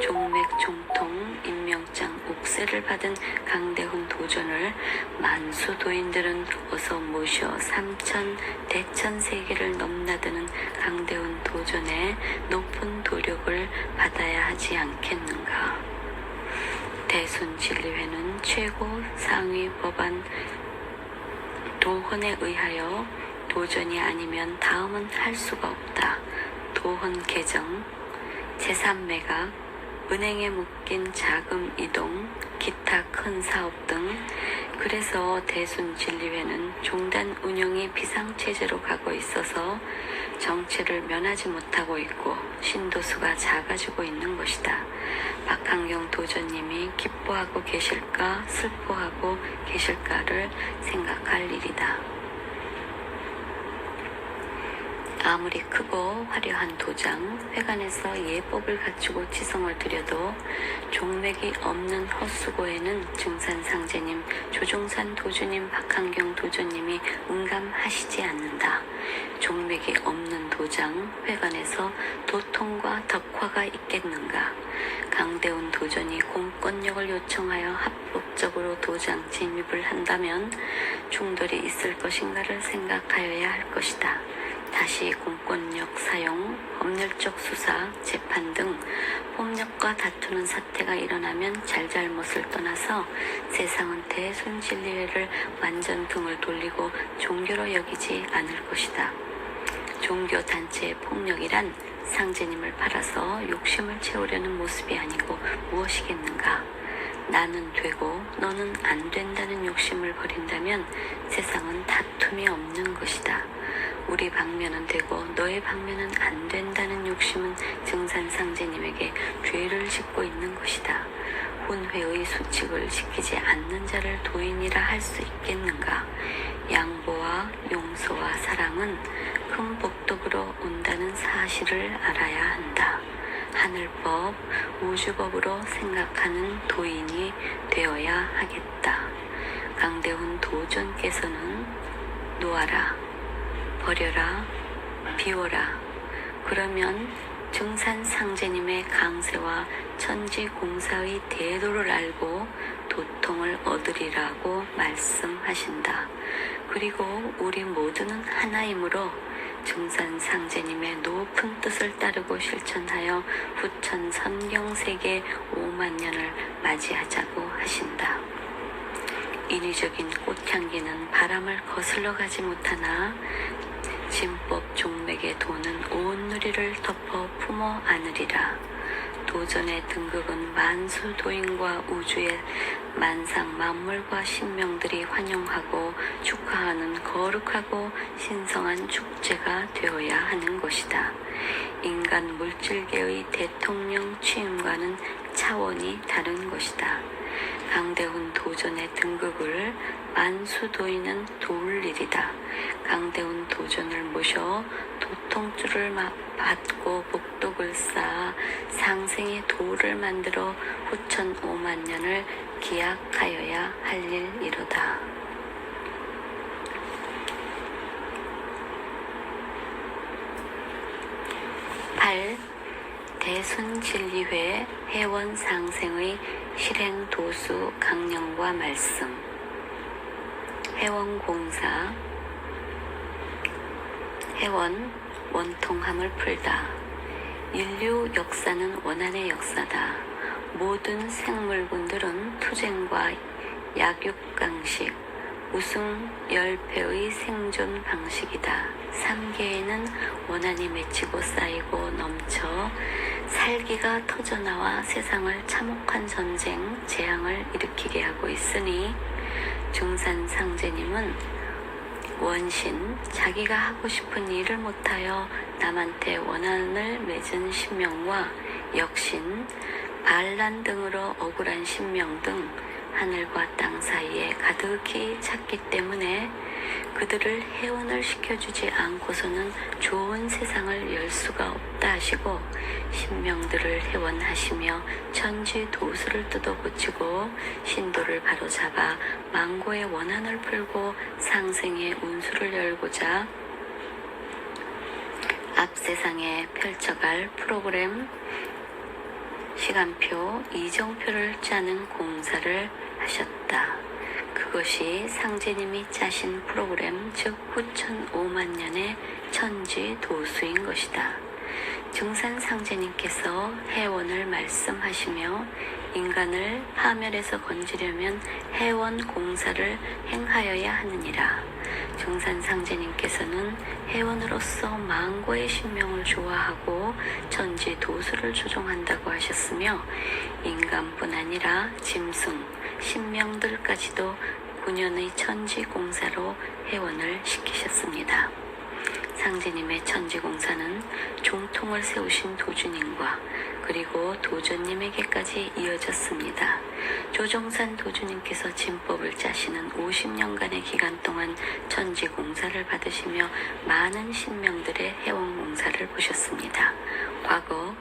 종맥 종통 임명장 옥세를 받은 강대훈 도전을 만수 도인들은 어서 모셔 삼천 대천 세계를 넘나드는 강대훈 도전의 높은 도력을 받아야 하지 않겠는가. 대순 진리회는 최고 상위 법안 도헌에 의하여 도전이 아니면 다음은 할 수가 없다. 도헌 개정, 제3매각, 은행에 묶인 자금 이동, 기타 큰 사업 등 그래서 대순 진리회는 종단 운영이 비상체제로 가고 있어서 정체를 면하지 못하고 있고 신도수가 작아지고 있는 것이다. 박한경 도전님이 기뻐하고 계실까 슬퍼하고 계실까를 생각할 일이다. 아무리 크고 화려한 도장, 회관에서 예법을 갖추고 지성을 들여도 종맥이 없는 헛수고에는 증산상제님, 조종산 도주님, 박한경 도주님이 응감하시지 않는다. 종맥이 없는 도장, 회관에서 도통과 덕화가 있겠는가? 강대훈 도전이 공권력을 요청하여 합법적으로 도장 진입을 한다면 충돌이 있을 것인가를 생각하여야 할 것이다. 다시 공권력 사용, 법률적 수사, 재판 등 폭력과 다투는 사태가 일어나면 잘잘못을 떠나서 세상은 대순진리회를 완전 등을 돌리고 종교로 여기지 않을 것이다. 종교 단체의 폭력이란 상제님을 팔아서 욕심을 채우려는 모습이 아니고 무엇이겠는가? 나는 되고 너는 안 된다는 욕심을 버린다면 세상은 다툼이 없는 것이다. 우리 방면은 되고 너의 방면은 안 된다는 욕심은 증산상제님에게 죄를 짓고 있는 것이다. 혼회의 수칙을 지키지 않는 자를 도인이라 할 수 있겠는가? 양보와 용서와 사랑은 큰 복덕으로 온다는 사실을 알아야 한다. 하늘법, 우주법으로 생각하는 도인이 되어야 하겠다. 강대훈 도전께서는 놓아라, 버려라, 비워라. 그러면 증산상제님의 강세와 천지공사의 대도를 알고 도통을 얻으리라고 말씀하신다. 그리고 우리 모두는 하나이므로 증산상제님의 높은 뜻을 따르고 실천하여 후천 선경세계 5만 년을 맞이하자고 하신다. 인위적인 꽃향기는 바람을 거슬러 가지 못하나 진법 종맥의 도는 온 누리를 덮어 품어 안으리라. 도전의 등극은 만수 도인과 우주의 만상 만물과 신명들이 환영하고 축하하는 거룩하고 신성한 축제가 되어야 하는 것이다. 인간 물질계의 대통령 취임과는 차원이 다른 것이다. 강대훈 도전의 등극을 만수도인은 도울 일이다. 강대훈 도전을 모셔 도통줄을 마- 받고 복독을 쌓아 상생의 도를 만들어 후천 5만 년을 기약하여야 할 일이로다. 팔 대순진리회 회원 상생의 실행 도수 강령과 말씀. 회원 공사. 회원 원통함을 풀다. 인류 역사는 원한의 역사다. 모든 생물군들은 투쟁과 약육강식 우승 열패의 생존 방식이다. 삼계에는 원한이 맺히고 쌓이고 넘쳐 살기가 터져나와 세상을 참혹한 전쟁, 재앙을 일으키게 하고 있으니 중산 상제님은 원신, 자기가 하고 싶은 일을 못하여 남한테 원한을 맺은 신명과 역신, 반란 등으로 억울한 신명 등 하늘과 땅 사이에 가득히 찼기 때문에 그들을 해원을 시켜주지 않고서는 좋은 세상을 열 수가 없다 하시고 신명들을 해원하시며 천지 도수를 뜯어고치고 신도를 바로잡아 망고의 원한을 풀고 상생의 운수를 열고자 앞 세상에 펼쳐갈 프로그램 시간표, 이정표를 짜는 공사를 하셨다. 그것이 상제님이 짜신 프로그램, 즉 후천 5만 년의 천지 도수인 것이다. 증산 상제님께서 해원을 말씀하시며 인간을 파멸에서 건지려면 해원 공사를 행하여야 하느니라. 증산 상제님께서는 해원으로서 망고의 신명을 좋아하고 천지 도수를 조종한다고 하셨으며 인간뿐 아니라 짐승, 신명들까지도 9년의 천지 공사로 해원을 시키셨습니다. 상제님의 천지공사는 종통을 세우신 도주님과 그리고 도전님에게까지 이어졌습니다. 조종산 도주님께서 진법을 짜시는 50년간의 기간 동안 천지공사를 받으시며 많은 신명들의 해원공사를 보셨습니다. 과거